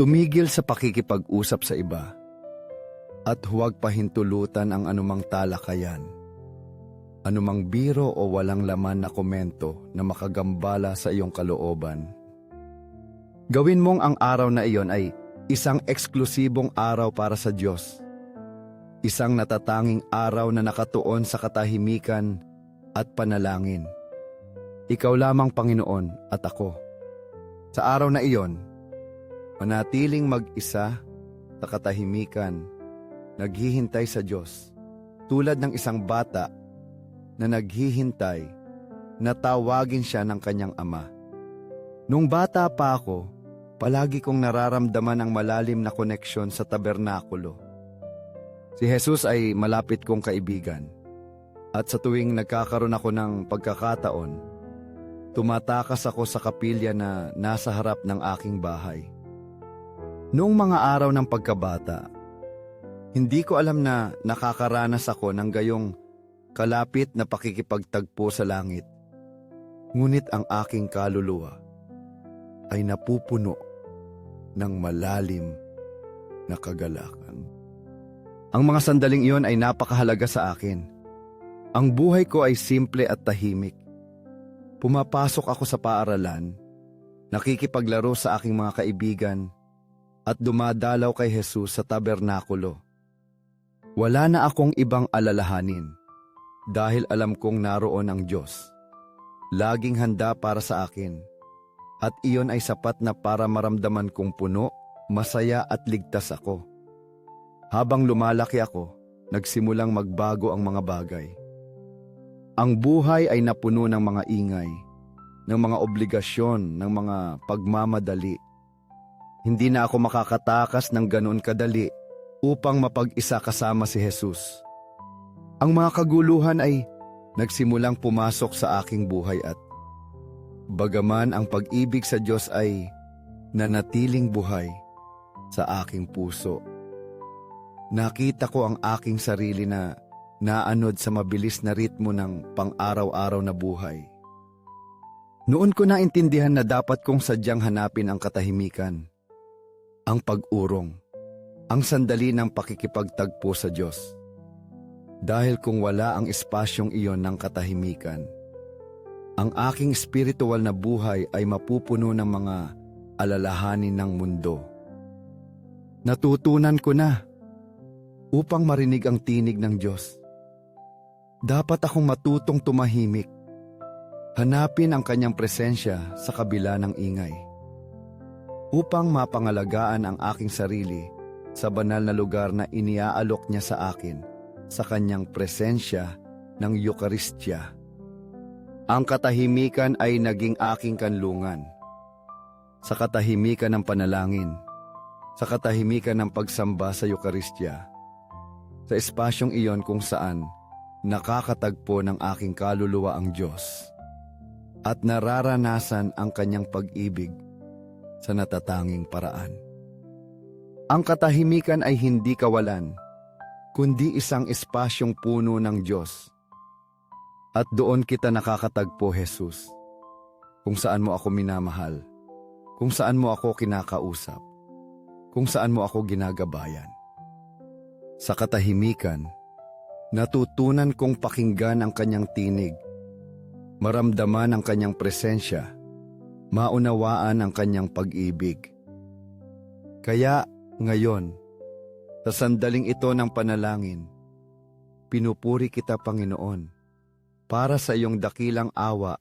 Tumigil sa pakikipag-usap sa iba at huwag pahintulutan ang anumang talakayan, anumang biro o walang laman na komento na makagambala sa iyong kalooban. Gawin mong ang araw na iyon ay isang eksklusibong araw para sa Diyos. Isang natatanging araw na nakatuon sa katahimikan at panalangin. Ikaw lamang Panginoon at ako. Sa araw na iyon, manatiling mag-isa sa katahimikan, naghihintay sa Diyos, tulad ng isang bata na naghihintay na tawagin siya ng kanyang ama. Nung bata pa ako, palagi kong nararamdaman ang malalim na koneksyon sa tabernakulo. Si Jesus ay malapit kong kaibigan. At sa tuwing nagkakaroon ako ng pagkakataon, tumatakas ako sa kapilya na nasa harap ng aking bahay. Noong mga araw ng pagkabata, hindi ko alam na nakakaranas ako ng gayong kalapit na pakikipagtagpo sa langit. Ngunit ang aking kaluluwa ay napupuno ng malalim na kagalakan. Ang mga sandaling iyon ay napakahalaga sa akin. Ang buhay ko ay simple at tahimik. Pumapasok ako sa paaralan, nakikipaglaro sa aking mga kaibigan, at dumadalaw kay Jesus sa tabernakulo. Wala na akong ibang alalahanin dahil alam kong naroon ang Diyos. Laging handa para sa akin at iyon ay sapat na para maramdaman kong puno, masaya at ligtas ako. Habang lumalaki ako, nagsimulang magbago ang mga bagay. Ang buhay ay napuno ng mga ingay, ng mga obligasyon, ng mga pagmamadali. Hindi na ako makakatakas ng ganoon kadali upang mapag-isa kasama si Jesus. Ang mga kaguluhan ay nagsimulang pumasok sa aking buhay at bagaman ang pag-ibig sa Diyos ay nanatiling buhay sa aking puso. Nakita ko ang aking sarili na naanod sa mabilis na ritmo ng pang-araw-araw na buhay. Noon ko naintindihan na dapat kong sadyang hanapin ang katahimikan, ang pag-urong, ang sandali ng pakikipagtagpo sa Diyos. Dahil kung wala ang espasyong iyon ng katahimikan, ang aking spiritual na buhay ay mapupuno ng mga alalahanin ng mundo. Natutunan ko na upang marinig ang tinig ng Diyos. Dapat akong matutong tumahimik. Hanapin ang kanyang presensya sa kabila ng ingay. Upang mapangalagaan ang aking sarili sa banal na lugar na iniaalok niya sa akin sa kanyang presensya ng Eukaristya. Ang katahimikan ay naging aking kanlungan. Sa katahimikan ng panalangin, sa katahimikan ng pagsamba sa Eukaristya, sa espasyong iyon kung saan nakakatagpo ng aking kaluluwa ang Diyos at nararanasan ang kanyang pag-ibig sa natatanging paraan. Ang katahimikan ay hindi kawalan, kundi isang espasyong puno ng Diyos. At doon kita nakakatagpo, Jesus, kung saan mo ako minamahal, kung saan mo ako kinakausap, kung saan mo ako ginagabayan. Sa katahimikan, natutunan kong pakinggan ang kanyang tinig, maramdaman ang kanyang presensya, maunawaan ang kanyang pag-ibig. Kaya ngayon, sa sandaling ito ng panalangin, pinupuri kita Panginoon para sa iyong dakilang awa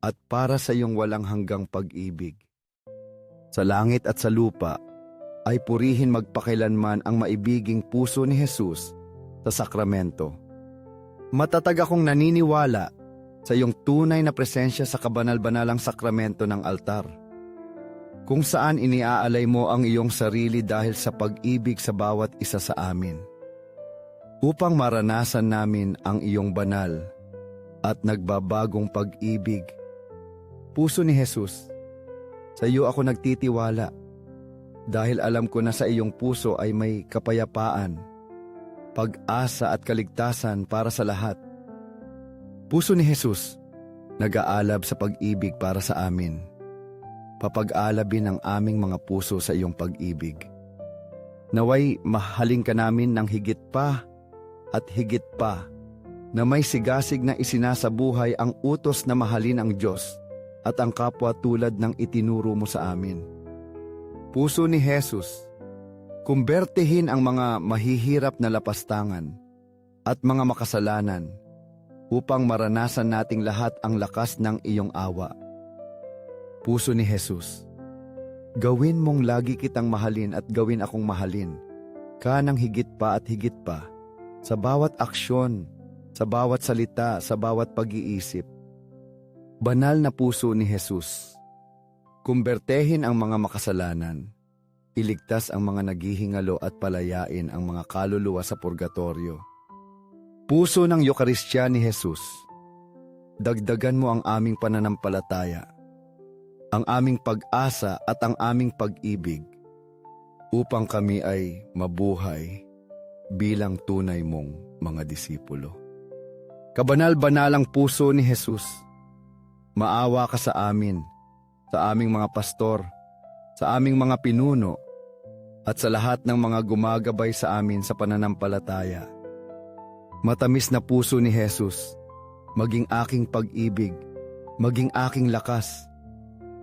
at para sa iyong walang hanggang pag-ibig. Sa langit at sa lupa, ay purihin magpakailanman ang maibiging puso ni Jesus sa sakramento. Matatag akong naniniwala sa iyong tunay na presensya sa kabanal-banalang sakramento ng altar. Kung saan iniaalay mo ang iyong sarili dahil sa pag-ibig sa bawat isa sa amin. Upang maranasan namin ang iyong banal at nagbabagong pag-ibig. Puso ni Jesus, sa iyo ako nagtitiwala dahil alam ko na sa iyong puso ay may kapayapaan, pag-asa at kaligtasan para sa lahat. Puso ni Jesus, nag-aalab sa pag-ibig para sa amin. papag-alabin ang aming mga puso sa iyong pag-ibig. Naway mahalin ka namin ng higit pa at higit pa na may sigasig na isinasabuhay ang utos na mahalin ang Diyos at ang kapwa tulad ng itinuro mo sa amin. Puso ni Jesus, kumbertehin ang mga mahihirap na lapastangan at mga makasalanan upang maranasan nating lahat ang lakas ng iyong awa. Puso ni Jesus, gawin mong lagi kitang mahalin at gawin akong mahalin, kanang higit pa at higit pa, sa bawat aksyon, sa bawat salita, sa bawat pag-iisip. Banal na puso ni Jesus, kumbertehin ang mga makasalanan, iligtas ang mga naghihingalo at palayain ang mga kaluluwa sa purgatorio. Puso ng Eukaristya ni Jesus, dagdagan mo ang aming pananampalataya, ang aming pag-asa at ang aming pag-ibig, upang kami ay mabuhay bilang tunay mong mga disipulo. Kabanal-banalang puso ni Jesus, maawa ka sa amin, sa aming mga pastor, sa aming mga pinuno, at sa lahat ng mga gumagabay sa amin sa pananampalataya. Matamis na puso ni Jesus, maging aking pag-ibig, maging aking lakas,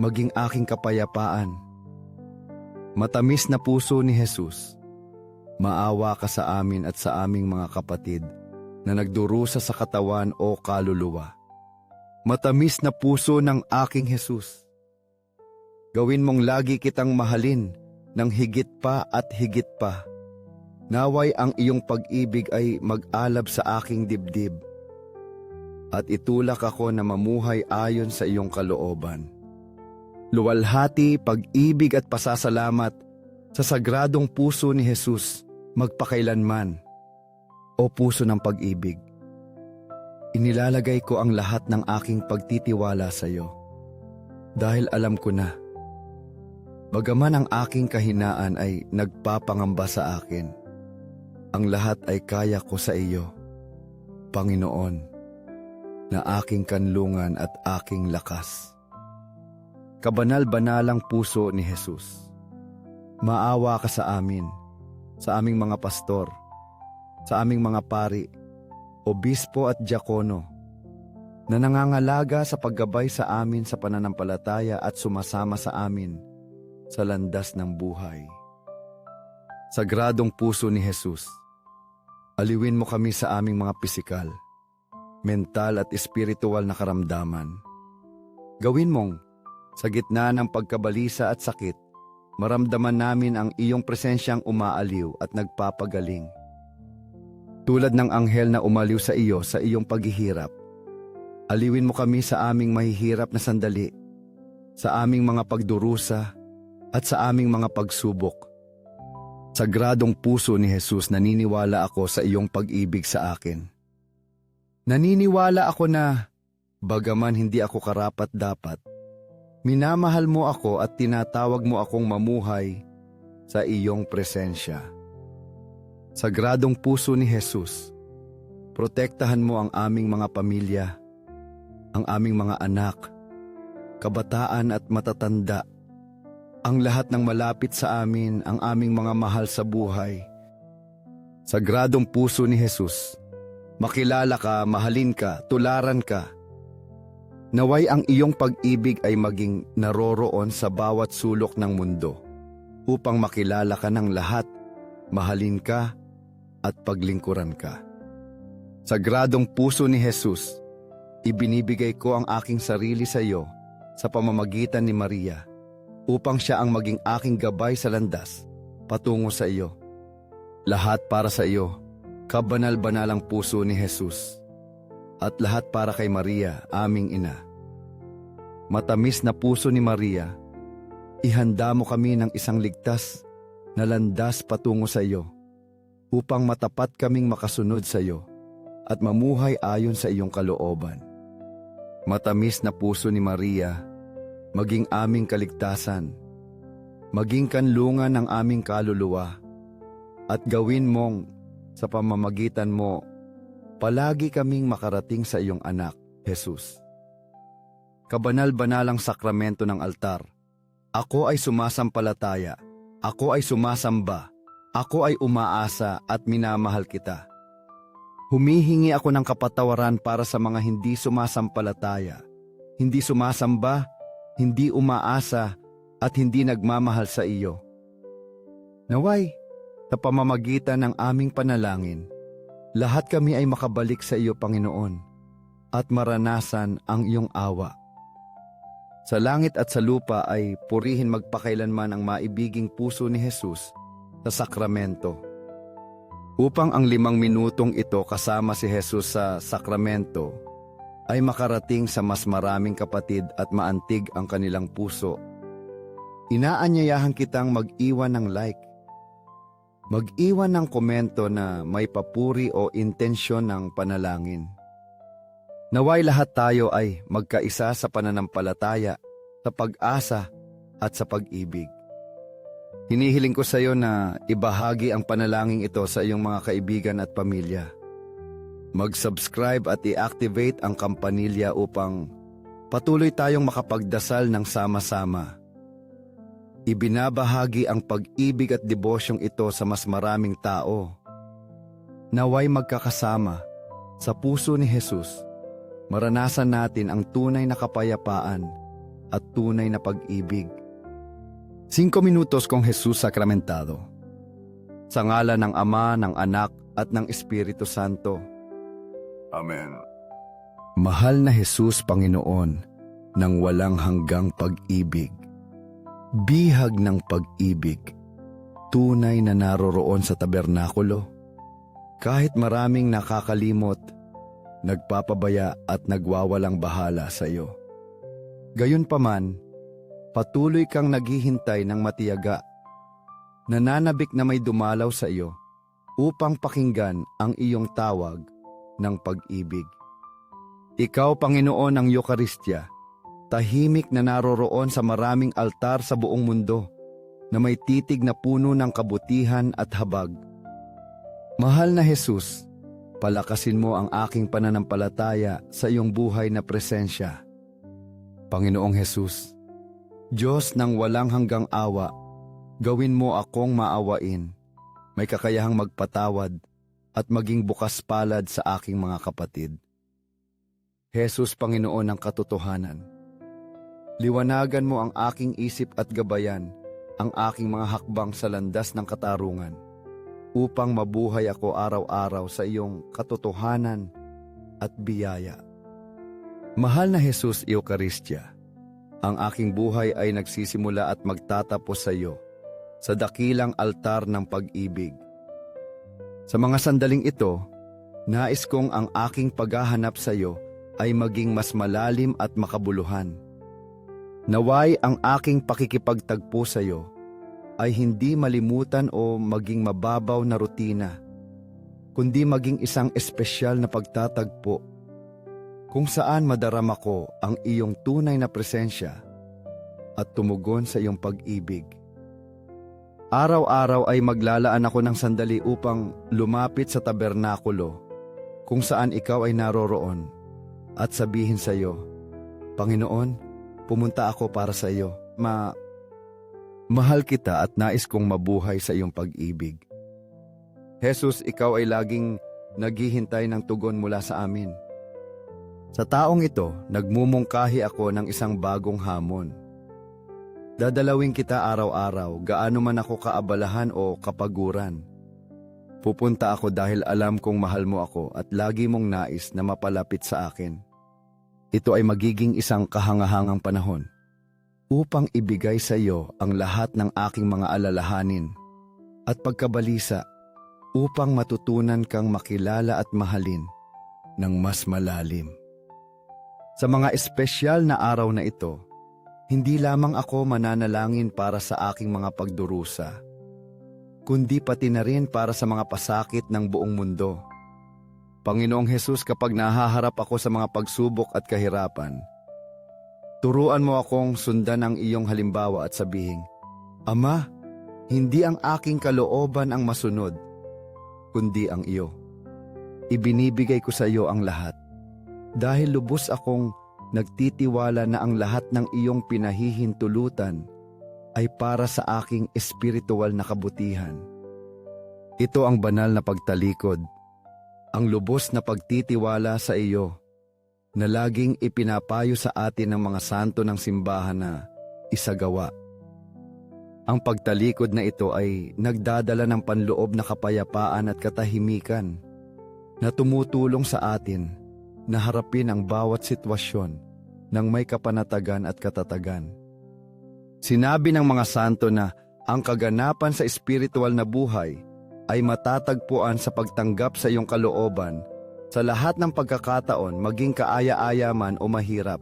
maging aking kapayapaan. Matamis na puso ni Jesus, maawa ka sa amin at sa aming mga kapatid na nagdurusa sa katawan o kaluluwa. Matamis na puso ng aking Jesus. Gawin mong lagi kitang mahalin ng higit pa at higit pa. Naway ang iyong pag-ibig ay mag-alab sa aking dibdib. At itulak ako na mamuhay ayon sa iyong kalooban. Luwalhati, pag-ibig at pasasalamat sa sagradong puso ni Jesus magpakailanman. O puso ng pag-ibig, inilalagay ko ang lahat ng aking pagtitiwala sa iyo. Dahil alam ko na, bagaman ang aking kahinaan ay nagpapangamba sa akin, ang lahat ay kaya ko sa iyo, Panginoon, na aking kanlungan at aking lakas. Kabanal-banalang puso ni Jesus, maawa ka sa amin, sa aming mga pastor, sa aming mga pari, obispo at diakono, na nangangalaga sa paggabay sa amin sa pananampalataya at sumasama sa amin sa landas ng buhay. Sagradong puso ni Jesus, aliwin mo kami sa aming mga pisikal, mental at espiritual na karamdaman. Gawin mong, sa gitna ng pagkabalisa at sakit, maramdaman namin ang iyong presensyang umaaliw at nagpapagaling. Tulad ng anghel na umaliw sa iyo sa iyong paghihirap, aliwin mo kami sa aming mahihirap na sandali, sa aming mga pagdurusa at sa aming mga pagsubok. Sagradong puso ni Jesus naniniwala ako sa iyong pag-ibig sa akin. Naniniwala ako na, bagaman hindi ako karapat dapat, minamahal mo ako at tinatawag mo akong mamuhay sa iyong presensya. Sagradong puso ni Jesus, protektahan mo ang aming mga pamilya, ang aming mga anak, kabataan at matatanda, ang lahat ng malapit sa amin, ang aming mga mahal sa buhay. Sagradong puso ni Jesus, makilala ka, mahalin ka, tularan ka. Naway ang iyong pag-ibig ay maging naroroon sa bawat sulok ng mundo upang makilala ka ng lahat, mahalin ka, at paglingkuran ka. Sagradong puso ni Jesus, ibinibigay ko ang aking sarili sa iyo sa pamamagitan ni Maria upang siya ang maging aking gabay sa landas patungo sa iyo. Lahat para sa iyo, kabanal-banalang puso ni Jesus. At lahat para kay Maria, aming ina. Matamis na puso ni Maria, ihanda mo kami ng isang ligtas na landas patungo sa iyo upang matapat kaming makasunod sa iyo at mamuhay ayon sa iyong kalooban. Matamis na puso ni Maria, maging aming kaligtasan, maging kanlungan ng aming kaluluwa, at gawin mong sa pamamagitan mo, palagi kaming makarating sa iyong anak, Jesus. Kabanal-banalang sakramento ng altar, Ako ay sumasampalataya. Ako ay sumasamba. Ako ay umaasa at minamahal kita. Humihingi ako ng kapatawaran para sa mga hindi sumasampalataya, hindi sumasamba, hindi umaasa, at hindi nagmamahal sa iyo. Naway, sa pamamagitan ng aming panalangin, lahat kami ay makabalik sa iyo, Panginoon, at maranasan ang iyong awa. Sa langit at sa lupa ay purihin magpakailanman ang maibiging puso ni Jesus sa sakramento. Upang ang limang minutong ito kasama si Jesus sa sakramento ay makarating sa mas maraming kapatid at maantig ang kanilang puso. Inaanyayahan kitang mag-iwan ng like. Mag-iwan ng komento na may papuri o intensyon ng panalangin. Naway lahat tayo ay magkaisa sa pananampalataya, sa pag-asa at sa pag-ibig. Hinihiling ko sa iyo na ibahagi ang panalangin ito sa iyong mga kaibigan at pamilya. Mag-subscribe at i-activate ang kampanilya upang patuloy tayong makapagdasal ng sama-sama. Ibinabahagi ang pag-ibig at debosyong ito sa mas maraming tao. Naway magkakasama sa puso ni Jesus, maranasan natin ang tunay na kapayapaan at tunay na pag-ibig. Cinco minutos kong Jesus sakramentado. Sa ngala ng Ama, ng Anak, at ng Espiritu Santo. Amen. Mahal na Jesus Panginoon ng walang hanggang pag-ibig. Bihag ng pag-ibig. Tunay na naroroon sa tabernakulo. Kahit maraming nakakalimot, nagpapabaya at nagwawalang bahala sa iyo. Gayunpaman, patuloy kang naghihintay ng matiyaga. Nananabik na may dumalaw sa iyo upang pakinggan ang iyong tawag ng pag-ibig. Ikaw, Panginoon ng Eukaristya, tahimik na naroroon sa maraming altar sa buong mundo na may titig na puno ng kabutihan at habag. Mahal na Jesus, palakasin mo ang aking pananampalataya sa iyong buhay na presensya. Panginoong Jesus, Diyos ng walang hanggang awa, gawin mo akong maawain, may kakayahang magpatawad at maging bukas palad sa aking mga kapatid. Jesus, Panginoon ng katotohanan, liwanagan mo ang aking isip at gabayan ang aking mga hakbang sa landas ng katarungan upang mabuhay ako araw-araw sa iyong katotohanan at biyaya. Mahal na Jesus Eukaristya, ang aking buhay ay nagsisimula at magtatapos sa iyo sa dakilang altar ng pag-ibig. Sa mga sandaling ito, nais kong ang aking paghahanap sa iyo ay maging mas malalim at makabuluhan. Naway ang aking pakikipagtagpo sa iyo ay hindi malimutan o maging mababaw na rutina, kundi maging isang espesyal na pagtatagpo kung saan madarama ko ang iyong tunay na presensya at tumugon sa iyong pag-ibig. Araw-araw ay maglalaan ako ng sandali upang lumapit sa tabernakulo kung saan ikaw ay naroroon at sabihin sa iyo, Panginoon, pumunta ako para sa iyo. Ma Mahal kita at nais kong mabuhay sa iyong pag-ibig. Jesus, ikaw ay laging naghihintay ng tugon mula sa amin. Sa taong ito, nagmumungkahi ako ng isang bagong hamon. Dadalawin kita araw-araw, gaano man ako kaabalahan o kapaguran. Pupunta ako dahil alam kong mahal mo ako at lagi mong nais na mapalapit sa akin. Ito ay magiging isang kahangahangang panahon upang ibigay sa iyo ang lahat ng aking mga alalahanin at pagkabalisa upang matutunan kang makilala at mahalin ng mas malalim. Sa mga espesyal na araw na ito, hindi lamang ako mananalangin para sa aking mga pagdurusa, kundi pati na rin para sa mga pasakit ng buong mundo. Panginoong Hesus, kapag nahaharap ako sa mga pagsubok at kahirapan, turuan mo akong sundan ang iyong halimbawa at sabihin, Ama, hindi ang aking kalooban ang masunod, kundi ang iyo. Ibinibigay ko sa iyo ang lahat, dahil lubos akong nagtitiwala na ang lahat ng iyong pinahihintulutan ay para sa aking espiritual na kabutihan. Ito ang banal na pagtalikod, ang lubos na pagtitiwala sa iyo, na laging ipinapayo sa atin ng mga santo ng simbahan na isagawa. Ang pagtalikod na ito ay nagdadala ng panloob na kapayapaan at katahimikan na tumutulong sa atin na harapin ang bawat sitwasyon ng may kapanatagan at katatagan. Sinabi ng mga santo na ang kaganapan sa espiritual na buhay ay matatagpuan sa pagtanggap sa iyong kalooban sa lahat ng pagkakataon maging kaaya-aya man o mahirap